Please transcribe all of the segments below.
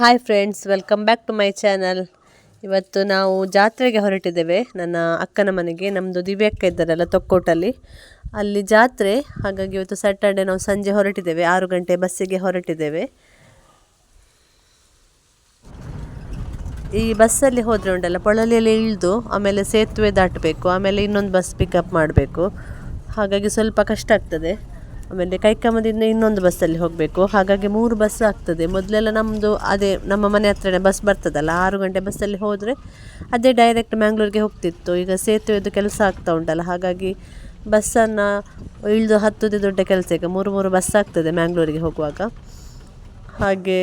Hi friends welcome back to my channel ಇವತ್ತು ನಾವು ಜಾತ್ರೆಗೆ ಹೊರಟಿದ್ದೇವೆ. ನನ್ನ ಅಕ್ಕನ ಮನೆಗೆ. ನಮ್ಮದು ದಿವ್ಯಕ್ಕ ಇದ್ದಾರಲ್ಲ ತೊಕ್ಕೋಟಲ್ಲಿ. ಅಲ್ಲಿ ಜಾತ್ರೆ, ಹಾಗಾಗಿ ಇವತ್ತು ಸ್ಯಾಟರ್ಡೆ ನಾವು ಸಂಜೆ ಹೊರಟಿದ್ದೇವೆ. ಆರು ಗಂಟೆ ಬಸ್ಸಿಗೆ ಹೊರಟಿದ್ದೇವೆ. ಈ ಬಸ್ಸಲ್ಲಿ ಹೋದರೆ ಉಂಟಲ್ಲ ಪೊಳಲಿಯಲ್ಲಿ ಇಳಿದು, ಆಮೇಲೆ ಸೇತುವೆ ದಾಟಬೇಕು, ಆಮೇಲೆ ಇನ್ನೊಂದು ಬಸ್ ಪಿಕಪ್ ಮಾಡಬೇಕು. ಹಾಗಾಗಿ ಸ್ವಲ್ಪ ಕಷ್ಟ ಆಗ್ತದೆ. ಆಮೇಲೆ ಕೈಕಮ್ಮದಿಂದ ಇನ್ನೊಂದು ಬಸ್ಸಲ್ಲಿ ಹೋಗಬೇಕು. ಹಾಗಾಗಿ ಮೂರು ಬಸ್ ಆಗ್ತದೆ. ಮೊದಲೆಲ್ಲ ನಮ್ಮದು ಅದೇ ನಮ್ಮ ಮನೆ ಹತ್ರನೇ ಬಸ್ ಬರ್ತದಲ್ಲ, ಆರು ಗಂಟೆ ಬಸ್ಸಲ್ಲಿ ಹೋದರೆ ಅದೇ ಡೈರೆಕ್ಟ್ ಮ್ಯಾಂಗ್ಳೂರಿಗೆ ಹೋಗ್ತಿತ್ತು. ಈಗ ಸೇತುವೆದು ಕೆಲಸ ಆಗ್ತಾ ಉಂಟಲ್ಲ, ಹಾಗಾಗಿ ಬಸ್ಸನ್ನು ಇಳಿದು ಹತ್ತುದೇ ದೊಡ್ಡ ಕೆಲಸ. ಈಗ ಮೂರು ಮೂರು ಬಸ್ ಆಗ್ತದೆ ಮ್ಯಾಂಗ್ಳೂರಿಗೆ ಹೋಗುವಾಗ. ಹಾಗೆ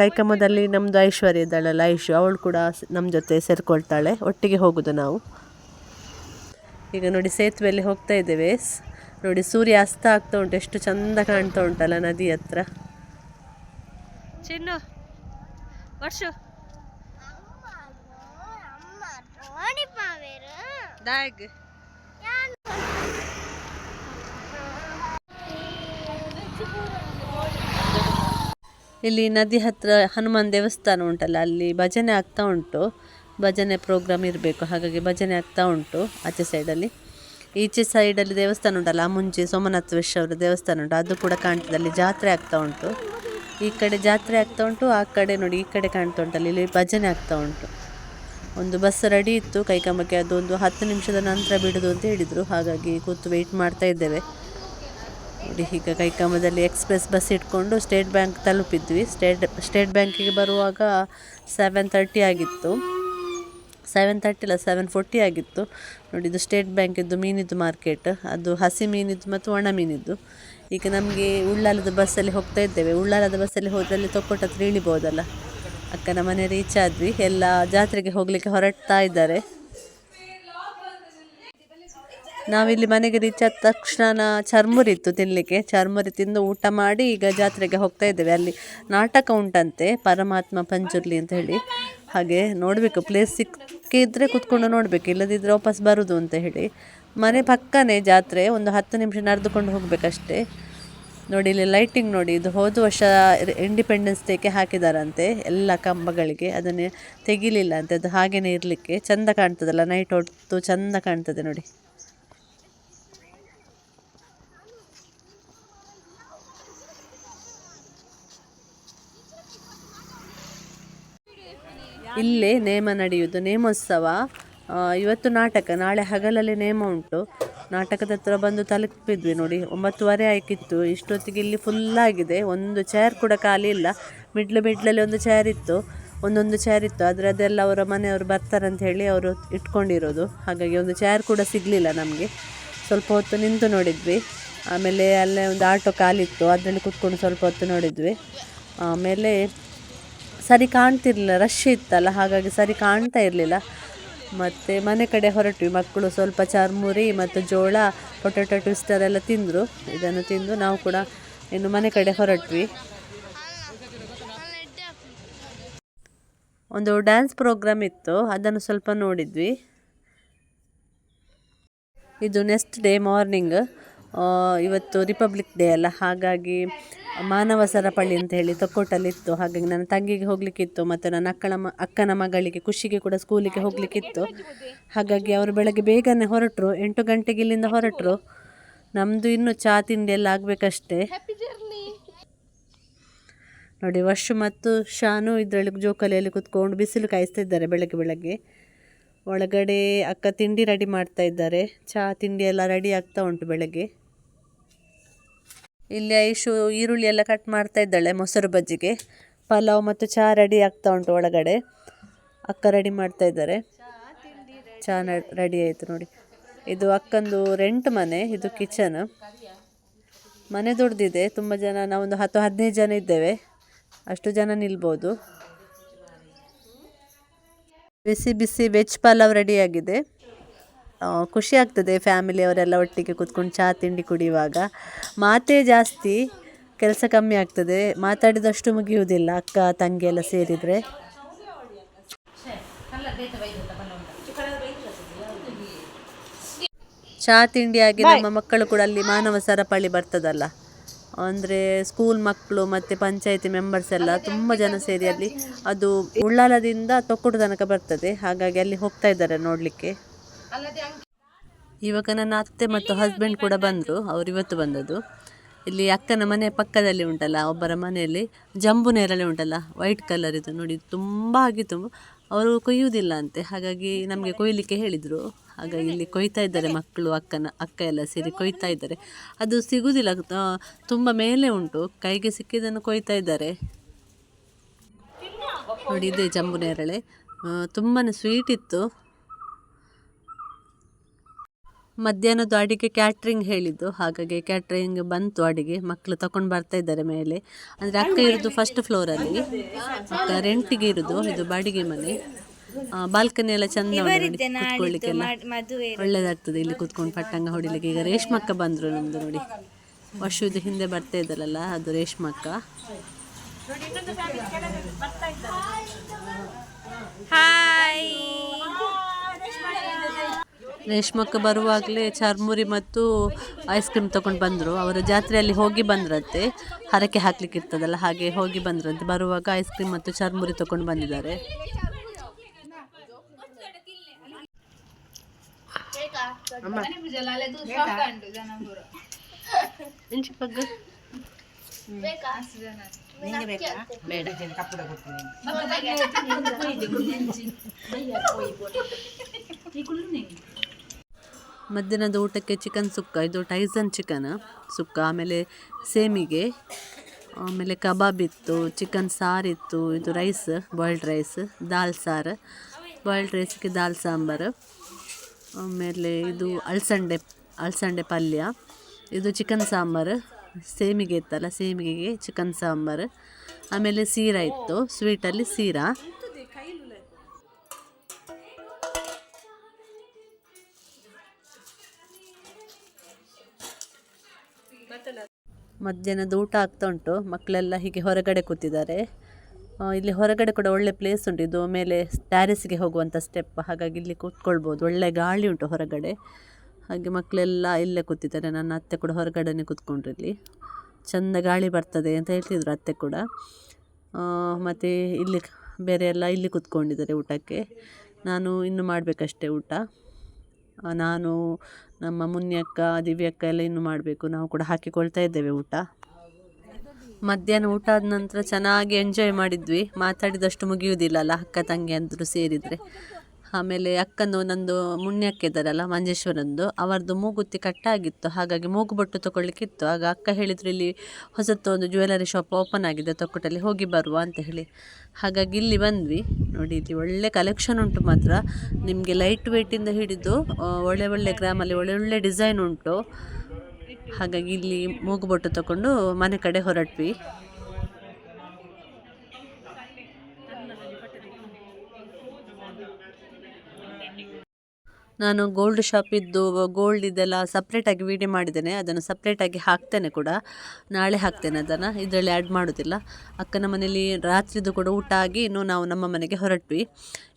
ಕೈಕಮದಲ್ಲಿ ನಮ್ಮದು ಐಶ್ವರ್ಯ ಇದ್ದಾಳಲ್ಲ ಐಶು ಅವಳು ಕೂಡ ನಮ್ಮ ಜೊತೆ ಸೇರಿಕೊಳ್ತಾಳೆ. ಒಟ್ಟಿಗೆ ಹೋಗೋದು ನಾವು. ಈಗ ನೋಡಿ ಸೇತುವೆಯಲ್ಲಿ ಹೋಗ್ತಾ ಇದ್ದೇವೆ. ನೋಡಿ ಸೂರ್ಯ ಅಸ್ತ ಆಗ್ತಾ ಉಂಟು ಎಷ್ಟು ಚಂದ ಕಾಣ್ತಾ ಉಂಟಲ್ಲ ನದಿ ಹತ್ರ. ಚಿನ್ನು ವರ್ಷು ದಾಗ್ ಇಲ್ಲಿ ನದಿ ಹತ್ರ ಹನುಮಾನ್ ದೇವಸ್ಥಾನ ಉಂಟಲ್ಲ ಅಲ್ಲಿ ಭಜನೆ ಆಗ್ತಾ ಉಂಟು. ಭಜನೆ ಪ್ರೋಗ್ರಾಮ್ ಇರಬೇಕು ಹಾಗಾಗಿ ಭಜನೆ ಆಗ್ತಾ ಉಂಟು ಆಚೆ ಸೈಡಲ್ಲಿ ಈಚೆ ಸೈಡಲ್ಲಿ ದೇವಸ್ಥಾನ ಉಂಟಲ್ಲ ಮುಂಚೆ ಸೋಮನಾಥೇಶ್ವರ ದೇವಸ್ಥಾನ ಉಂಟು, ಅದು ಕೂಡ ಕಾಣ್ತದೆ ಅಲ್ಲಿ ಜಾತ್ರೆ ಆಗ್ತಾ ಉಂಟು. ಈ ಕಡೆ ಜಾತ್ರೆ ಆಗ್ತಾ ಉಂಟು, ಆ ಕಡೆ ನೋಡಿ ಈ ಕಡೆ ಕಾಣ್ತಾ ಉಂಟಲ್ಲ, ಇಲ್ಲಿ ಭಜನೆ ಆಗ್ತಾ ಉಂಟು. ಒಂದು ಬಸ್ ರೆಡಿ ಇತ್ತು ಕೈಕಂಬಕ್ಕೆ ಅದು ಒಂದು ಹತ್ತು ನಿಮಿಷದ ನಂತರ ಬಿಡುದು ಅಂತ ಹೇಳಿದರು, ಹಾಗಾಗಿ ಕೂತು ವೆಯ್ಟ್ ಮಾಡ್ತಾ ಇದ್ದೇವೆ. ನೋಡಿ, ಈಗ ಕೈಕಂಬದಲ್ಲಿ ಎಕ್ಸ್ಪ್ರೆಸ್ ಬಸ್ ಇಟ್ಕೊಂಡು ಸ್ಟೇಟ್ ಬ್ಯಾಂಕ್ ತಲುಪಿದ್ವಿ. ಸ್ಟೇಟ್ ಸ್ಟೇಟ್ ಬ್ಯಾಂಕಿಗೆ ಬರುವಾಗ ಸೆವೆನ್ ತರ್ಟಿ ಆಗಿತ್ತು. ಸೆವೆನ್ ತರ್ಟಿ ಇಲ್ಲ ಸೆವೆನ್ ಫೋರ್ಟಿ ಆಗಿತ್ತು. ನೋಡಿ, ಇದು ಸ್ಟೇಟ್ ಬ್ಯಾಂಕಿದ್ದು ಮೀನಿದ್ದು ಮಾರ್ಕೆಟ್ ಅದು ಹಸಿ ಮೀನಿದ್ದು ಮತ್ತು ಒಣ ಮೀನಿದ್ದು. ಈಗ ನಮಗೆ ಉಳ್ಳಾಲದ ಬಸ್ಸಲ್ಲಿ ಹೋಗ್ತಾ ಇದ್ದೇವೆ. ಉಳ್ಳಾಲದ ಬಸ್ಸಲ್ಲಿ ಹೋದಲ್ಲಿ ತೊಕ್ಕೊಟ್ಟ ಹತ್ರ ಇಳಿಬೋದಲ್ಲ? ಅಕ್ಕನ ಮನೆ ರೀಚ್ ಆದ್ವಿ. ಎಲ್ಲ ಜಾತ್ರೆಗೆ ಹೋಗಲಿಕ್ಕೆ ಹೊರಡ್ತಾ ಇದ್ದಾರೆ. ನಾವಿಲ್ಲಿ ಮನೆಗೆ ರೀಚ್ ಆದ ತಕ್ಷಣ ಚರ್ಮುರಿ ಇತ್ತು ತಿನ್ನಲಿಕ್ಕೆ ಚರ್ಮುರಿ ತಿಂದು ಊಟ ಮಾಡಿ ಈಗ ಜಾತ್ರೆಗೆ ಹೋಗ್ತಾ ಇದ್ದೇವೆ. ಅಲ್ಲಿ ನಾಟಕ ಉಂಟಂತೆ, ಪರಮಾತ್ಮ ಪಂಜುರ್ಲಿ ಅಂತ ಹೇಳಿ. ಹಾಗೆ ನೋಡಬೇಕು ಪ್ಲೇಸ್ ಸಿಕ್ಕಿದ್ರೆ ಕುತ್ಕೊಂಡು ನೋಡಬೇಕು ಇಲ್ಲದಿದ್ದರೆ ವಾಪಸ್ ಬರುದು ಅಂತ ಹೇಳಿ. ಮನೆ ಪಕ್ಕನೇ ಜಾತ್ರೆ, ಒಂದು ಹತ್ತು ನಿಮಿಷ ನಡೆದುಕೊಂಡು ಹೋಗ್ಬೇಕಷ್ಟೇ. ನೋಡಿ, ಇಲ್ಲಿ ಲೈಟಿಂಗ್ ನೋಡಿ, ಇದು ಹೋದ ವರ್ಷ ಇಂಡಿಪೆಂಡೆನ್ಸ್ ಡೇಗೆ ಹಾಕಿದಾರಂತೆ ಎಲ್ಲ ಕಂಬಗಳಿಗೆ. ಅದನ್ನೇ ತೆಗಿಲಿಲ್ಲ ಅಂತೆ, ಅದು ಹಾಗೇನೆ ಇರಲಿಕ್ಕೆ. ಚಂದ ಕಾಣ್ತದಲ್ಲ ನೈಟ್ ಹೊತ್ತು ಚಂದ ಕಾಣ್ತದೆ ನೋಡಿ. ಇಲ್ಲೇ ನೇಮ ನಡೆಯುವುದು, ನೇಮೋತ್ಸವ. ಇವತ್ತು ನಾಟಕ, ನಾಳೆ ಹಗಲಲ್ಲಿ ನೇಮ ಉಂಟು. ನಾಟಕದ ಹತ್ರ ಬಂದು ತಲುಪಿದ್ವಿ ನೋಡಿ, ಒಂಬತ್ತುವರೆ ಆಯ್ಕಿತ್ತು. ಇಷ್ಟೊತ್ತಿಗೆ ಇಲ್ಲಿ ಫುಲ್ ಆಗಿದೆ, ಒಂದು ಚೇರ್ ಕೂಡ ಖಾಲಿ ಇಲ್ಲ. ಮಿಡ್ಲು ಮಿಡ್ಲಲ್ಲಿ ಒಂದು ಚೇರ್ ಇತ್ತು, ಒಂದೊಂದು ಚೇರ್ ಇತ್ತು. ಆದರೆ ಅದೆಲ್ಲ ಅವರ ಮನೆಯವರು ಬರ್ತಾರಂತ ಹೇಳಿ ಅವರು ಇಟ್ಕೊಂಡಿರೋದು. ಹಾಗಾಗಿ ಒಂದು ಚೇರ್ ಕೂಡ ಸಿಗಲಿಲ್ಲ ನಮಗೆ. ಸ್ವಲ್ಪ ಹೊತ್ತು ನಿಂತು ನೋಡಿದ್ವಿ. ಆಮೇಲೆ ಅಲ್ಲೇ ಒಂದು ಆಟೋ ಖಾಲಿತ್ತು ಅದರಲ್ಲಿ ಕೂತ್ಕೊಂಡು ಸ್ವಲ್ಪ ಹೊತ್ತು ನೋಡಿದ್ವಿ. ಆಮೇಲೆ ಸರಿ ಕಾಣ್ತಿರಲಿಲ್ಲ ರಶ್ ಇತ್ತಲ್ಲ, ಹಾಗಾಗಿ ಸರಿ ಕಾಣ್ತಾ ಇರಲಿಲ್ಲ. ಮತ್ತು ಮನೆ ಕಡೆ ಹೊರಟ್ವಿ, ಮಕ್ಕಳು ಸ್ವಲ್ಪ ಚರ್ಮುರಿ ಮತ್ತು ಜೋಳ ಪೊಟೊಟೊ ಟ್ವಿಸ್ಟರ್ ಎಲ್ಲ ತಿಂದರು. ಇದನ್ನು ತಿಂದು ನಾವು ಕೂಡ ಇನ್ನು ಮನೆ ಕಡೆ ಹೊರಟ್ವಿ. ಒಂದು ಡ್ಯಾನ್ಸ್ ಪ್ರೋಗ್ರಾಮ್ ಇತ್ತು, ಅದನ್ನು ಸ್ವಲ್ಪ ನೋಡಿದ್ವಿ. ಇದು ನೆಕ್ಸ್ಟ್ ಡೇ ಮಾರ್ನಿಂಗ್ ಇವತ್ತು ರಿಪಬ್ಲಿಕ್ ಡೇ ಅಲ್ಲ. ಹಾಗಾಗಿ ಮಾನವ ಸರಪಳಿ ಅಂತ ಹೇಳಿ ತೊಕ್ಕೋಟಲ್ಲಿತ್ತು ಹಾಗಾಗಿ ನನ್ನ ತಂಗಿಗೆ ಹೋಗಲಿಕ್ಕಿತ್ತು ಮತ್ತು ನನ್ನ ಅಕ್ಕನ ಮ ಅಕ್ಕನ ಮಗಳಿಗೆ ಖುಷಿಗೆ ಕೂಡ ಸ್ಕೂಲಿಗೆ ಹೋಗಲಿಕ್ಕಿತ್ತು. ಹಾಗಾಗಿ ಅವರು ಬೆಳಗ್ಗೆ ಬೇಗನೆ ಹೊರಟರು. ಎಂಟು ಗಂಟೆಗೆ ಇಲ್ಲಿಂದ ಹೊರಟರು. ನಮ್ಮದು ಇನ್ನೂ ಚಹಾ ತಿಂಡಿ ಎಲ್ಲ ಆಗಬೇಕಷ್ಟೇ. ನೋಡಿ ವರ್ಷ ಮತ್ತು ಶಾನು ಇದರಲ್ಲಿ ಜೋಕಾಲಿಯಲ್ಲಿ ಕುತ್ಕೊಂಡು ಬಿಸಿಲು ಕಾಯಿಸ್ತಿದ್ದಾರೆ ಬೆಳಗ್ಗೆ ಬೆಳಗ್ಗೆ. ಒಳಗಡೆ ಅಕ್ಕ ತಿಂಡಿ ರೆಡಿ ಮಾಡ್ತಾ ಇದ್ದಾರೆ. ಚಹಾ ತಿಂಡಿ ಎಲ್ಲ ರೆಡಿ ಆಗ್ತಾ ಉಂಟು ಬೆಳಗ್ಗೆ. ಇಲ್ಲಿ ಐಶು ಈರುಳ್ಳಿ ಎಲ್ಲ ಕಟ್ ಮಾಡ್ತಾ ಇದ್ದಾಳೆ ಮೊಸರು ಬಜ್ಜಿಗೆ. ಪಲಾವ್ ಮತ್ತು ಚಹಾ ರೆಡಿ ಆಗ್ತಾ ಉಂಟು ಒಳಗಡೆ. ಅಕ್ಕ ರೆಡಿ ಮಾಡ್ತಾ ಇದ್ದಾರೆ. ಚಹಾ ರೆಡಿ ಆಯಿತು ನೋಡಿ. ಇದು ಅಕ್ಕಂದು ರೆಂಟ್ ಮನೆ, ಇದು ಕಿಚನ್ ಮನೆ ದೊಡ್ಡದಿದೆ ತುಂಬ ಜನ, ನಾವೊಂದು ಹತ್ತು ಹದಿನೈದು ಜನ ಇದ್ದೇವೆ. ಅಷ್ಟು ಜನ ನಿಲ್ಬೋದು. ಬಿಸಿ ಬಿಸಿ ವೆಜ್ ಪಲಾವ್ ಆಗಿದೆ. ಖುಷಿ ಆಗ್ತದೆ ಫ್ಯಾಮಿಲಿ ಅವರೆಲ್ಲ ಒಟ್ಟಿಗೆ ಕೂತ್ಕೊಂಡು ಚಹಾ ತಿಂಡಿ ಕುಡಿಯುವಾಗ. ಮಾತೇ ಜಾಸ್ತಿ ಕೆಲಸ ಕಮ್ಮಿ ಆಗ್ತದೆ. ಮಾತಾಡಿದಷ್ಟು ಮುಗಿಯುವುದಿಲ್ಲ ಅಕ್ಕ ತಂಗಿ ಎಲ್ಲ ಸೇರಿದರೆ. ಚಹಾ ತಿಂಡಿಯಾಗಿ ನಮ್ಮ ಮಕ್ಕಳು ಕೂಡ ಅಲ್ಲಿ ಮಾನವ ಸರಪಳಿ ಬರ್ತದಲ್ಲ. ಅಂದರೆ ಸ್ಕೂಲ್ ಮಕ್ಕಳು ಮತ್ತು ಪಂಚಾಯಿತಿ ಮೆಂಬರ್ಸ್ ಎಲ್ಲ ತುಂಬ ಜನ ಸೇರಿ ಅಲ್ಲಿ ಅದು ಉಳ್ಳಾಲದಿಂದ ತೊಕ್ಕೊಡು ತನಕ ಬರ್ತದೆ. ಹಾಗಾಗಿ ಅಲ್ಲಿ ಹೋಗ್ತಾ ಇದ್ದಾರೆ ನೋಡಲಿಕ್ಕೆ. ಇವಾಗ ನನ್ನ ಅತ್ತೆ ಮತ್ತು ಹಸ್ಬೆಂಡ್ ಕೂಡ ಬಂದರು. ಅವ್ರು ಇವತ್ತು ಬಂದದ್ದು. ಇಲ್ಲಿ ಅಕ್ಕನ ಮನೆ ಪಕ್ಕದಲ್ಲಿ ಉಂಟಲ್ಲ, ಒಬ್ಬರ ಮನೆಯಲ್ಲಿ ಜಂಬು ನೇರಳೆ ಉಂಟಲ್ಲ ವೈಟ್ ಕಲರ್ ಇದು ನೋಡಿ, ತುಂಬ ಆಗಿತ್ತು. ಅವರು ಕೊಯ್ಯುವುದಿಲ್ಲ ಅಂತೆ, ಹಾಗಾಗಿ ನಮಗೆ ಕೊಯ್ಯಲಿಕ್ಕೆ ಹೇಳಿದರು. ಹಾಗಾಗಿ ಇಲ್ಲಿ ಕೊಯ್ತಾ ಇದ್ದಾರೆ ಮಕ್ಕಳು, ಅಕ್ಕನ, ಅಕ್ಕ ಎಲ್ಲ ಸೇರಿ ಕೊಯ್ತಾ ಇದ್ದಾರೆ. ಅದು ಸಿಗುವುದಿಲ್ಲ ತುಂಬ ಮೇಲೆ ಉಂಟು. ಕೈಗೆ ಸಿಕ್ಕಿದ್ದನ್ನು ಕೊಯ್ತಾ ಇದ್ದಾರೆ. ನೋಡಿ, ಇದೆ ಜಂಬು ನೇರಳೆ ತುಂಬಾ ಸ್ವೀಟ್ ಇತ್ತು. ಮಧ್ಯಾಹ್ನದ ಅಡಿಗೆ ಕ್ಯಾಟ್ರಿಂಗ್ ಹೇಳಿದ್ದು. ಹಾಗಾಗಿ ಕ್ಯಾಟ್ರಿಂಗ್ ಬಂತು ಅಡಿಗೆ. ಮಕ್ಕಳು ತಗೊಂಡು ಬರ್ತಾ ಇದ್ದಾರೆ ಮೇಲೆ. ಅಂದರೆ ಅಕ್ಕ ಇರೋದು ಫಸ್ಟ್ ಫ್ಲೋರಲ್ಲಿ ಅಕ್ಕ ರೆಂಟಿಗೆ ಇರೋದು. ಇದು ಬಾಡಿಗೆ ಮನೆ. ಬಾಲ್ಕನಿ ಎಲ್ಲ ಚಂದ ಕುತ್ಕೊಳ್ಳಿಕ್ಕೆಲ್ಲ. ಒಳ್ಳೇದಾಗ್ತದೆ ಇಲ್ಲಿ ಕುತ್ಕೊಂಡು ಪಟ್ಟಂಗ ಹೊಡಿಲಿಕ್ಕೆ. ಈಗ ರೇಷ್ಮಕ್ಕ ಬಂದರು ನಮ್ಮದು ನೋಡಿ. ವರ್ಷದ ಹಿಂದೆ ಬರ್ತಾ ಇದ್ದಲ್ಲ ಅದು ರೇಷ್ಮಕ್ಕ ರೇಷ್ಮಕ್ಕ ಬರುವಾಗಲೇ ಚರ್ಮುರಿ ಮತ್ತು ಐಸ್ ಕ್ರೀಮ್ ತಗೊಂಡು ಬಂದರು. ಅವರು ಜಾತ್ರೆಯಲ್ಲಿ ಹೋಗಿ ಬಂದ್ರಂತೆ. ಹರಕೆ ಹಾಕ್ಲಿಕ್ಕೆ ಇರ್ತದಲ್ಲ ಹಾಗೆ ಹೋಗಿ ಬಂದ್ರಂತೆ. ಬರುವಾಗ ಐಸ್ ಕ್ರೀಮ್ ಮತ್ತು ಚರ್ಮುರಿ ತಗೊಂಡು ಬಂದಿದ್ದಾರೆ. ಪಗ್ಗ? ಮಧ್ಯಾಹ್ನದ ಊಟಕ್ಕೆ ಚಿಕನ್ ಸುಕ್ಕ ಇದು ಟೈಸನ್ ಚಿಕನ್ ಸುಕ್ಕ ಆಮೇಲೆ ಸೇಮಿಗೆ ಆಮೇಲೆ ಕಬಾಬ್ ಇತ್ತು ಚಿಕನ್ ಸಾರಿತ್ತು ಇದು ರೈಸ್ ಬಾಯ್ಲ್ಡ್ ರೈಸ್ ದಾಲ್ ಸಾರು. ಬಾಯ್ಲ್ಡ್ ರೈಸ್ಗೆ ದಾಲ್ ಸಾಂಬಾರು. ಆಮೇಲೆ ಇದು ಅಳ್ಸಂಡೆ ಅಲ್ಸಂಡೆ ಪಲ್ಯ. ಇದು ಚಿಕನ್ ಸಾಂಬಾರು. ಸೇಮಿಗೆ ಇತ್ತಲ್ಲ, ಸೇಮಿಗೆಗೆ ಚಿಕನ್ ಸಾಂಬಾರು. ಆಮೇಲೆ ಸೀರಾ ಇತ್ತು ಸ್ವೀಟಲ್ಲಿ ಸೀರಾ. ಮಧ್ಯಾಹ್ನದ ಊಟ ಆಗ್ತಾ ಉಂಟು, ಮಕ್ಕಳೆಲ್ಲ ಹೀಗೆ ಹೊರಗಡೆ ಕೂತಿದ್ದಾರೆ. ಇಲ್ಲಿ ಹೊರಗಡೆ ಕೂಡ ಒಳ್ಳೆ ಪ್ಲೇಸ್ ಉಂಟು. ಇದು ಮೇಲೆ ಟ್ಯಾರಿಸ್ಗೆ ಹೋಗುವಂಥ ಸ್ಟೆಪ್ ಹಾಗಾಗಿ ಇಲ್ಲಿ ಕೂತ್ಕೊಳ್ಬೋದು. ಒಳ್ಳೆ ಗಾಳಿ ಉಂಟು ಹೊರಗಡೆ. ಹಾಗೆ ಮಕ್ಕಳೆಲ್ಲ ಇಲ್ಲೇ ಕೂತಿದ್ದಾರೆ. ನನ್ನ ಅತ್ತೆ ಕೂಡ ಹೊರಗಡೆನೇ ಕೂತ್ಕೊಂಡ್ರು ಇಲ್ಲಿ. ಚೆಂದ ಗಾಳಿ ಬರ್ತದೆ ಅಂತ ಹೇಳ್ತಿದ್ರು ಅತ್ತೆ ಕೂಡ. ಮತ್ತು ಇಲ್ಲಿ ಬೇರೆ ಎಲ್ಲ ಇಲ್ಲಿ ಕೂತ್ಕೊಂಡಿದ್ದಾರೆ ಊಟಕ್ಕೆ. ನಾನು ಇನ್ನು ಮಾಡಬೇಕಷ್ಟೇ ಊಟ. ನಾನು, ನಮ್ಮ ಮುನ್ಯಕ್ಕ, ದಿವ್ಯಕ್ಕ ಎಲ್ಲ ಇನ್ನು ಮಾಡಬೇಕು. ನಾವು ಕೂಡ ಹಾಕಿಕೊಳ್ತಾ ಇದ್ದೇವೆ ಊಟ. ಮಧ್ಯಾಹ್ನ ಊಟ ಆದ ನಂತರ ಚೆನ್ನಾಗಿ ಎಂಜಾಯ್ ಮಾಡಿದ್ವಿ. ಮಾತಾಡಿದಷ್ಟು ಮುಗಿಯುವುದಿಲ್ಲಲ್ಲ ಅಕ್ಕ ತಂಗಿ ಅಂದರು ಸೇರಿದರೆ. ಆಮೇಲೆ ಅಕ್ಕಂದು ನಂದು ಮುನ್ಯಕ್ಕ ಇದ್ದಾರಲ್ಲ, ಮಂಜೇಶ್ವರಂದು, ಅವರದ್ದು ಮೂಗುತ್ತಿ ಕಟ್ಟಾಗಿತ್ತು. ಹಾಗಾಗಿ ಮೂಗು ಬೊಟ್ಟು ತೊಗೊಳ್ಳಿಕ್ಕಿತ್ತು. ಆಗ ಅಕ್ಕ ಹೇಳಿದ್ರು, ಇಲ್ಲಿ ಹೊಸತ್ತು ಒಂದು ಜ್ಯುವೆಲರಿ ಶಾಪ್ ಓಪನ್ ಆಗಿದೆ, ತೊಕ್ಕಟಲ್ಲಿ ಹೋಗಿ ಬರುವ ಅಂತ ಹೇಳಿ. ಹಾಗಾಗಿ ಇಲ್ಲಿ ಬಂದ್ವಿ. ನೋಡಿ, ಇಲ್ಲಿ ಒಳ್ಳೆ ಕಲೆಕ್ಷನ್ ಉಂಟು ಮಾತ್ರ. ನಿಮಗೆ ಲೈಟ್ ವೆಯ್ಟಿಂದ ಹಿಡಿದು ಒಳ್ಳೆ ಒಳ್ಳೆ ಗ್ರಾಮಲ್ಲಿ ಒಳ್ಳೆ ಒಳ್ಳೆ ಡಿಸೈನ್ ಉಂಟು. ಹಾಗಾಗಿ ಇಲ್ಲಿ ಮೂಗುಬೊಟ್ಟು ತಗೊಂಡು ಮನೆ ಕಡೆ ಹೊರಟ್ವಿ. ನಾನು ಗೋಲ್ಡ್ ಶಾಪಿದ್ದು ಗೋಲ್ಡ್ ಇದೆಲ್ಲ ಸಪ್ರೇಟಾಗಿ ವೀಡಿಯೋ ಮಾಡಿದ್ದೇನೆ. ಅದನ್ನು ಸಪ್ರೇಟಾಗಿ ಹಾಕ್ತೇನೆ ಕೂಡ. ನಾಳೆ ಹಾಕ್ತೇನೆ ಅದನ್ನು. ಇದರಲ್ಲಿ ಆ್ಯಡ್ ಮಾಡೋದಿಲ್ಲ. ಅಕ್ಕನ ಮನೇಲಿ ರಾತ್ರಿದು ಕೂಡ ಊಟ ಆಗಿ ಇನ್ನು ನಾವು ನಮ್ಮ ಮನೆಗೆ ಹೊರಟ್ವಿ.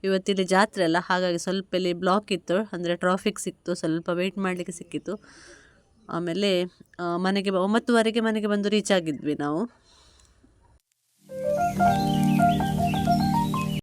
ಇವತ್ತಿಲ್ಲಿ ಜಾತ್ರೆ ಅಲ್ಲ. ಹಾಗಾಗಿ ಸ್ವಲ್ಪ ಇಲ್ಲಿ ಬ್ಲಾಕ್ ಇತ್ತು. ಅಂದರೆ ಟ್ರಾಫಿಕ್ ಸಿಕ್ತು. ಸ್ವಲ್ಪ ವೆಯ್ಟ್ ಮಾಡಲಿಕ್ಕೆ ಸಿಕ್ಕಿತ್ತು. ಆಮೇಲೆ ಮನೆಗೆ ಒಂಬತ್ತುವರೆಗೆ ಮನೆಗೆ ಬಂದು ರೀಚ್ ಆಗಿದ್ವಿ ನಾವು.